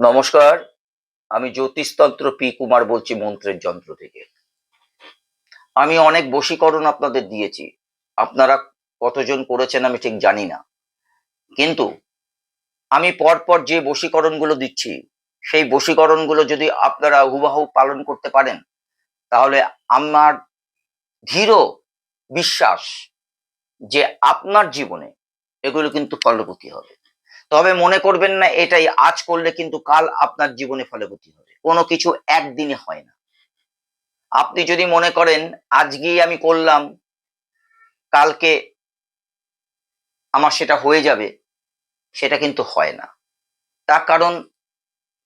নমস্কার, আমি জ্যোতিষতন্ত্র পি কুমার বলছি মন্ত্রের যন্ত্র থেকে। আমি অনেক বশীকরণ আপনাদের দিয়েছি। আপনারা কতজন করেছেন আমি ঠিক জানি না। কিন্তু আমি পরপর যে বশীকরণগুলো দিচ্ছি, সেই বশীকরণগুলো যদি আপনারা হুবাহু পালন করতে পারেন, তাহলে আমার ধীর বিশ্বাস যে আপনার জীবনে এগুলো কিন্তু ফলবতী হবে। তবে মনে করবেন না, এটাই আজ করলে কিন্তু কাল আপনার জীবনে ফলবতী হবে। কোনো কিছু একদিনে হয় না। আপনি যদি মনে করেন, আজকেই আমি করলাম, কালকে আমার সেটা হয়ে যাবে, সেটা কিন্তু হয় না। তার কারণ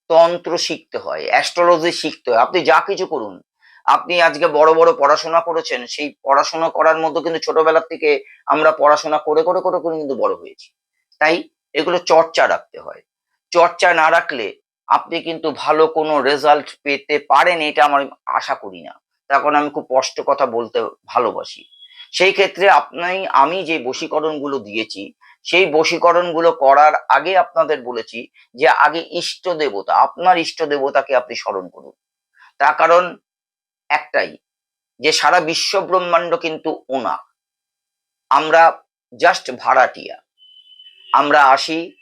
তন্ত্র শিখতে হয়, অ্যাস্ট্রোলজি শিখতে হয়। আপনি যা কিছু করুন, আপনি আজকে বড় বড় পড়াশোনা করেছেন, সেই পড়াশোনা করার মধ্যে কিন্তু ছোটবেলা থেকে আমরা পড়াশোনা করে করে করে করে কিন্তু বড় হয়েছি। তাই এগুলো চর্চা রাখতে হয়। চর্চা না রাখলে আপনি কিন্তু ভালো কোনো রেজাল্ট পেতে পারেন এটা আমার আশা করি না। কারণ আমি খুব স্পষ্ট কথা বলতে ভালোবাসি। সেই ক্ষেত্রে আপনি, আমি যে বশীকরণগুলো দিয়েছি, সেই বশীকরণগুলো করার আগে আপনাদের বলেছি যে আগে ইষ্ট দেবতা, আপনার ইষ্ট দেবতাকে আপনি স্মরণ করুন। তার কারণ একটাই, যে সারা বিশ্ব ব্রহ্মাণ্ড কিন্তু ওনা আমরা জাস্ট ভাড়াটিয়া। আমরা আসি,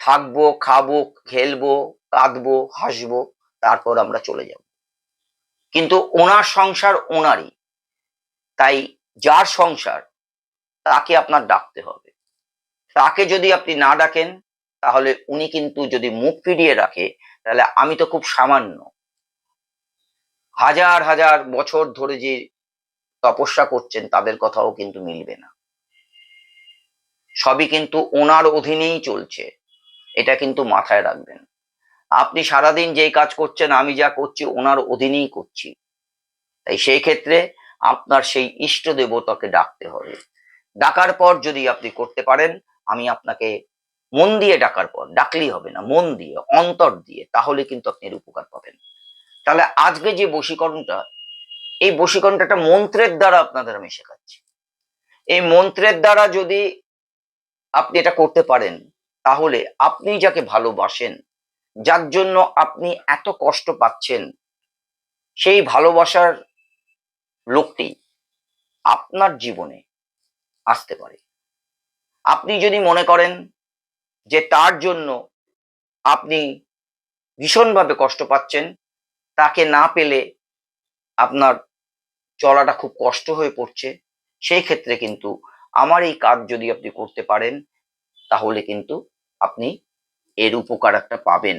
থাকব, খাব, খেলব, কাঁদবো, হাসবো, তারপর আমরা চলে যাব। কিন্তু ওনার সংসার ওনারই। তাই যার সংসার, তাকে আপনার ডাকতে হবে। তাকে যদি আপনি না ডাকেন, তাহলে উনি কিন্তু যদি মুখ ফিরিয়ে রাখে, তাহলে আমি তো খুব সামান্য। হাজার হাজার বছর ধরে যে তপস্যা করছেন, তাদের কথাও কিন্তু মিলবে না। সবই কিন্তু ওনার অধীনেই চলছে। এটা কিন্তু মাথায় রাখবেন। আপনি সারাদিন যেই কাজ করছেন, আমি যা করছি ওনার অধীনেই করছি। তাই সেই ক্ষেত্রে আপনার সেই ইষ্ট দেবতাকে ডাকতে হবে। ডাকার পর যদি আপনি করতে পারেন, আমি আপনাকে মন দিয়ে ডাকার পর, ডাকলেই হবে না, মন দিয়ে, অন্তর দিয়ে, তাহলে কিন্তু আপনি এর উপকার পাবেন। তাহলে আজকে যে বশীকরণটা, এই বশীকরণটা একটা মন্ত্রের দ্বারা আপনাদের আমি শেখাচ্ছি। এই মন্ত্রের দ্বারা যদি আপনি এটা করতে পারেন, তাহলে আপনি যাকে ভালোবাসেন, যার জন্য আপনি এত কষ্ট পাচ্ছেন, সেই ভালোবাসার লোকটি আপনার জীবনে আসতে পারে। আপনি যদি মনে করেন যে তার জন্য আপনি ভীষণভাবে কষ্ট পাচ্ছেন, তাকে না পেলে আপনার চলাটা খুব কষ্ট হয়ে পড়ছে, সেই ক্ষেত্রে কিন্তু আমার এই কাজ যদি আপনি করতে পারেন, তাহলে কিন্তু আপনি এর উপকার একটা পাবেন।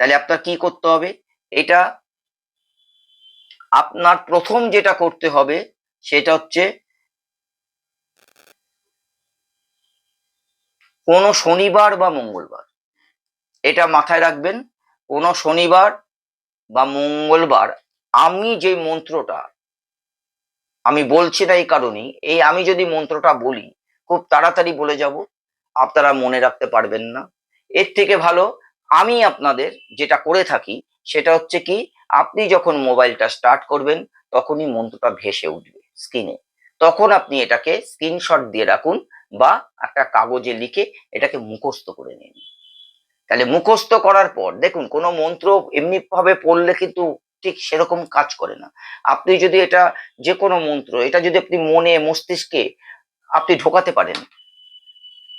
তাহলে আপনার কি করতে হবে? এটা আপনার প্রথম যেটা করতে হবে, সেটা হচ্ছে কোনো শনিবার বা মঙ্গলবার। এটা মাথায় রাখবেন, কোনো শনিবার বা মঙ্গলবার আমি যে মন্ত্রটা আমি বলছি না এই কারণেই। এই আমি যদি মন্ত্রটা বলি, খুব তাড়াতাড়ি বলে যাব। আপনারা মনে রাখতে পারবেন না। এর থেকে ভালো, আমি আপনাদের যেটা করে থাকি, সেটা হচ্ছে কি, আপনি যখন মোবাইলটা স্টার্ট করবেন, তখনই মন্ত্রটা ভেসে উঠবে স্ক্রিনে তখন আপনি এটাকে স্ক্রিনশট দিয়ে রাখুন বা একটা কাগজে লিখে এটাকে মুখস্থ করে নিন। তাহলে মুখস্থ করার পর, দেখুন, কোনো মন্ত্র এমনি ভাবে পড়লে কিন্তু ঠিক সেরকম কাজ করে না। আপনি যদি এটা যে কোনো মন্ত্র, এটা যদি আপনি মনে, মস্তিষ্কে আপনি ঢোকাতে পারেন,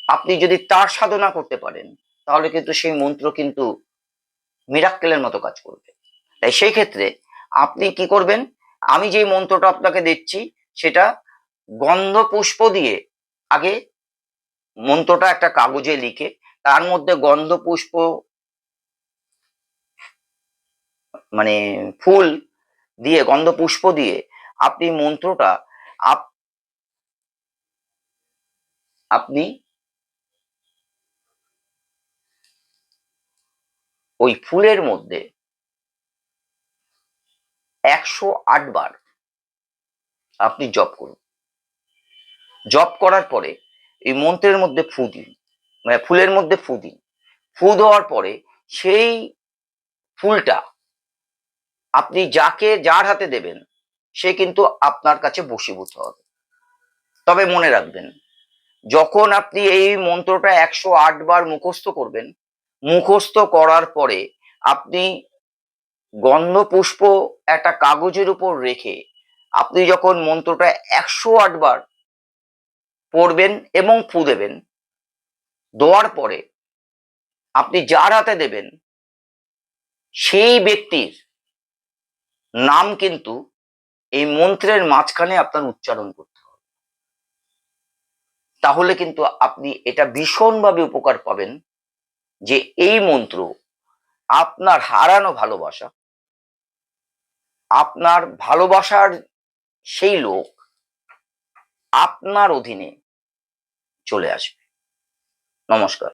আপনি যদি তার সাধনা করতে পারেন, তাহলে কিন্তু সেই মন্ত্র কিন্তু মিরাক্কেলের মতো কাজ করবে। তাই সেই ক্ষেত্রে আপনি কি করবেন, আমি যে মন্ত্রটা আপনাকে দিচ্ছি, সেটা গন্ধ পুষ্প দিয়ে আগে মন্ত্রটা একটা কাগজে লিখে, তার মধ্যে গন্ধ পুষ্প মানে ফুল দিয়ে গন্ধ পুষ্প দিয়ে আপনি মন্ত্রটা আপ আপনি ওই ফুলের মধ্যে একশো আট বার আপনি জপ করুন। জপ করার পরে এই মন্ত্রের মধ্যে ফু দিন মানে ফুলের মধ্যে ফু দিন। ফু দেওয়ার পরে সেই ফুলটা আপনি যাকে যার হাতে দেবেন, সে কিন্তু আপনার কাছে বশীভূত হবে। তবে মনে রাখবেন, যখন আপনি এই মন্ত্রটা একশো আট বার মুখস্থ করবেন, মুখস্থ করার পরে আপনি গন্ধপুষ্প একটা কাগজের উপর রেখে আপনি যখন মন্ত্রটা একশো আটবার পড়বেন এবং ফু দেবেন, দেওয়ার পরে আপনি যার হাতে দেবেন, সেই ব্যক্তির নাম কিন্তু এই মন্ত্রের মাঝখানে আপনার উচ্চারণ করতে হবে। তাহলে কিন্তু আপনি এটা ভীষণভাবে উপকার পাবেন যে এই মন্ত্র আপনার হারানো ভালোবাসা, আপনার ভালোবাসার সেই লোক আপনার অধীনে চলে আসবে। নমস্কার।